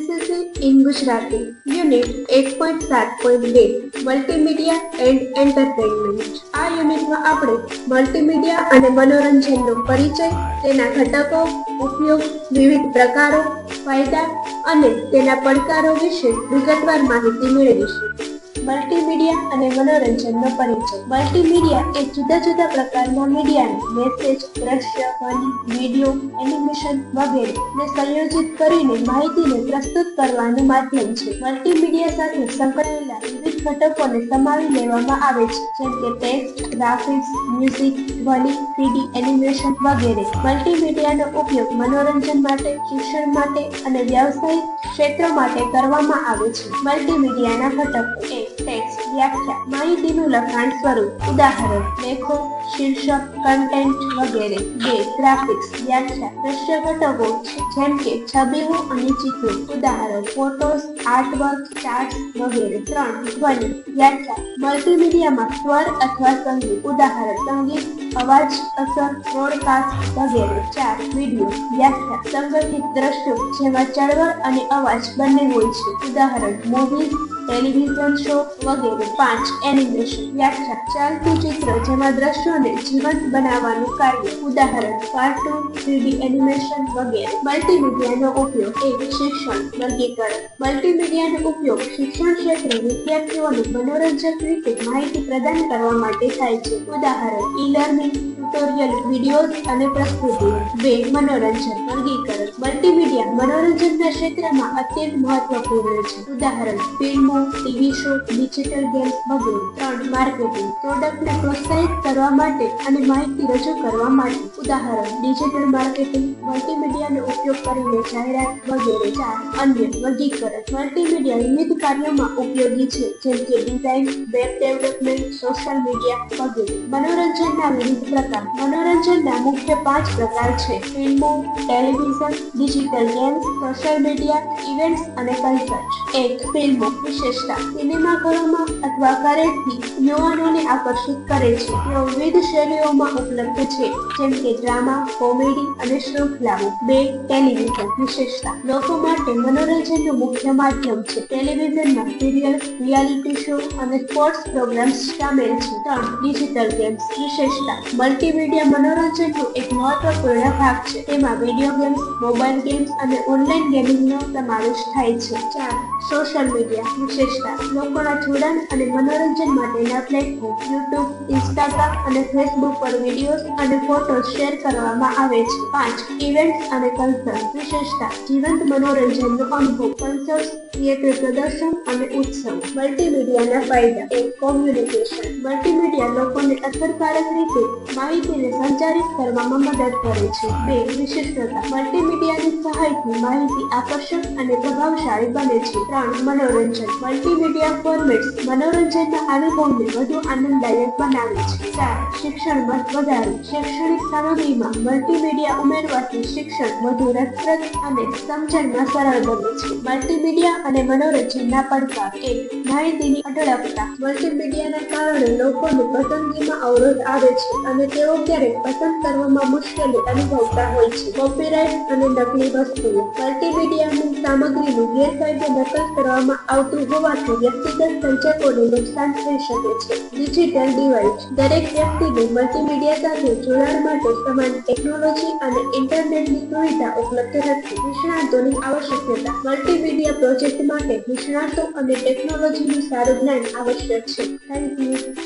GCC in Gujarati unit એક point સાત point બે મલ્ટીમીડિયા એન્ડ એન્ટરટેનમેન્ટ આ યુનિટમાં આપણે મલ્ટીમીડિયા અને મનોરંજનનો પરિચય, તેના ઘટકો, ઉપયોગ, વિવિધ પ્રકારો, ફાયદા અને તેના પડકારો વિશે વિગતવાર માહિતી મેળવીશું. મલ્ટીમીડિયા અને મનોરંજનનો પરિચય. મલ્ટીમીડિયા એ જુદા જુદા પ્રકારના મીડિયાને મેસેજ દ્રશ્ય ધ્વનિ વીડિયો એનિમેશન વગેરેને સંયોજિત કરીને માહિતીને પ્રસ્તુત કરવાનું માધ્યમ છે. મલ્ટીમીડિયા સાથે સંકળાયેલા ઘટકોને સમાવી લેવામાં આવે છે, જેમ કે ટેક્સ્ટ ગ્રાફિક્સ મ્યુઝિક ધ્વનિ થ્રીડી એનિમેશન વગેરે. મલ્ટીમીડિયાનો ઉપયોગ મનોરંજન માટે, શિક્ષણ માટે અને વ્યવસાયિક ક્ષેત્રો માટે કરવામાં આવે છે. મલ્ટીમીડિયાના ઘટકો એ ટેક્સ્ટ વ્યાખ્યા, માહિતીનું લખાણ સ્વરૂપ. ઉદાહરણ, લેખો શીર્ષક કન્ટેન્ટ વગેરે. બે ગ્રાફિક્સ વ્યાખ્યા દ્રશ્ય ઘટકો જેમ કે છબીઓ અને ચિત્રો, ઉદાહરણ ફોટોસ આર્ટવર્ક ચાર્ટ વગેરે. ત્રણ, ધ્વનિ, વ્યાખ્યા મલ્ટીમીડિયામાં સ્વર અથવા સંગીત, ઉદાહરણ, સંગીત, અવાજ, અસર બ્રોડકાસ્ટ વગેરે. ચાર વીડિયો વ્યાખ્યા, સંગઠિત દ્રશ્યો, જેમાં ચળવળ અને અવાજ બંને હોય છે. ઉદાહરણ મૂવીઝ ટેલિવિઝન શો વગેરે પાંચ એનિમેશન વ્યાખ્યા ચાલતું ચિત્ર જેમાં દ્રશ્યોને જીવંત બનાવવાનું કાર્ય, ઉદાહરણ કાર્ટૂન થ્રીડી એનિમેશન વગેરે. મલ્ટીમીડિયાનો ઉપયોગ એક શિક્ષણ વર્ગીકરણ મલ્ટીમીડિયાનો ઉપયોગ શિક્ષણ ક્ષેત્રે વિદ્યાર્થીઓને મનોરંજક રીતે માહિતી પ્રદાન કરવા માટે થાય છે. ઉદાહરણ ઈ લર્નિંગ ટ્યુટોરિયલ વિડીયોઝ અને પ્રસ્તુતિ બે, મનોરંજન વર્ગીકરણ. મલ્ટીમીડિયા મનોરંજનના ક્ષેત્રમાં અત્યંત મહત્વપૂર્ણ છે. ઉદાહરણ, ફિલ્મો, ટીવી શો ડિજિટલ ગેમ્સ વગેરે ત્રણ માર્કેટિંગ પ્રોડક્ટને પ્રોત્સાહિત કરવા માટે અને માહિતી રજૂ કરવા માટે. ઉદાહરણ ડિજિટલ માર્કેટિંગ મલ્ટીમીડિયાનો ઉપયોગ કરીને જાહેરાત વગેરે. ચાર, અન્ય વર્ગીકરણ. મલ્ટીમીડિયા વિવિધ કાર્યોમાં ઉપયોગી છે, જેમ કે design web development social media વગેરે. મનોરંજનના વિવિધ પ્રકાર. મનોરંજનના મુખ્ય પાંચ પ્રકાર છે. ફિલ્મો television digital games social media events અને કલ્ચર એક ફિલ્મો વિશેષતા. સિનેમાઘરોમાં અથવા ઘરેથી યુવાનોને આકર્ષિત કરે છે. તેઓ વિવિધ શૈલીઓમાં ઉપલબ્ધ છે. જેમ કે ડ્રામા કોમેડી અને શૃંખલાઓ બે ટેલિવિઝન વિશેષતા. લોકો માટે મનોરંજનનું મુખ્ય માધ્યમ છે. ટેલિવિઝનમાં સિરિયલ રિયાલિટી શો અને સ્પોર્ટ્સ પ્રોગ્રામ્સ સામેલ છે. ત્રણ ડિજિટલ ગેમ્સ વિશેષતા. મલ્ટીમીડિયા મનોરંજનનો એક મહત્વપૂર્ણ ભાગ છે. તેમાં વીડિયો ગેમ્સ મોબાઈલ ગેમ્સ અને ઓનલાઈન ગેમિંગનો સમાવેશ થાય છે. ચાર સોશિયલ મીડિયા વિશેષતા, લોકોના જોડાણ અને મનોરંજન માટેના પ્લેટફોર્મ યુટ્યુબ ઇન્સ્ટાગ્રામ અને ફેસબુક પર વિડીયોઝ અને ફોટો શેર કરવામાં આવે છે. પાંચ ઇવેન્ટ્સ અને કલ્ચર વિશેષતા, જીવંત મનોરંજનનો અનુભવ કન્સર્ટ થિયેટર પ્રદર્શન અને ઉત્સવ. મલ્ટીમીડિયાના ફાયદા. એક કોમ્યુનિકેશન મલ્ટીમીડિયા લોકોને અસરકારક રીતે માહિતીને સંચારિત કરવામાં મદદ કરે છે. બે, વિશિષ્ટતા. મલ્ટીમીડિયાની સહાયથી માહિતી આકર્ષક અને પ્રભાવશાળી બને છે. ત્રણ, મનોરંજન. મલ્ટીમીડિયા ફોર્મેટ્સ મનોરંજનના અનુભવને વધુ આનંદદાયક બનાવે છે. ચાર શિક્ષણમાં વધારો. શૈક્ષણિક સામગ્રીમાં મલ્ટીમીડિયા ઉમેરવાથી શિક્ષણ વધુ રસપ્રદ અને સમજણમાં સરળ બને છે. મલ્ટીમીડિયા અને મનોરંજનના પડકાર. એક માહિતીની અઢળકતા. મલ્ટીમીડિયાના કારણે લોકોની પસંદગીમાં અવરોધ આવે છે અને તેઓ ક્યારેક પસંદ કરવામાં મુશ્કેલી અનુભવતા હોય છે. કોપીરાઇટ અને નકલી વસ્તુઓ મલ્ટીમીડિયાની સામગ્રીનું ગેરકાયદે નકલ કરવામાં આવતું હોવાથી વ્યક્તિગત સર્જકોને નુકસાન થઈ શકે છે. ડિજિટલ ડિવાઇસ દરેક વ્યક્તિને મલ્ટીમીડિયા સાથે જોડાણ માટે સમાન ટેકનોલોજી અને ઇન્ટરનેટની સુવિધા ઉપલબ્ધ નથી. નિષ્ણાતોની આવશ્યકતા મલ્ટીમીડિયા પ્રોજેક્ટ માટે નિષ્ણાતો અને ટેકનોલોજીનું સારું જ્ઞાન આવશ્યક છે. Thank you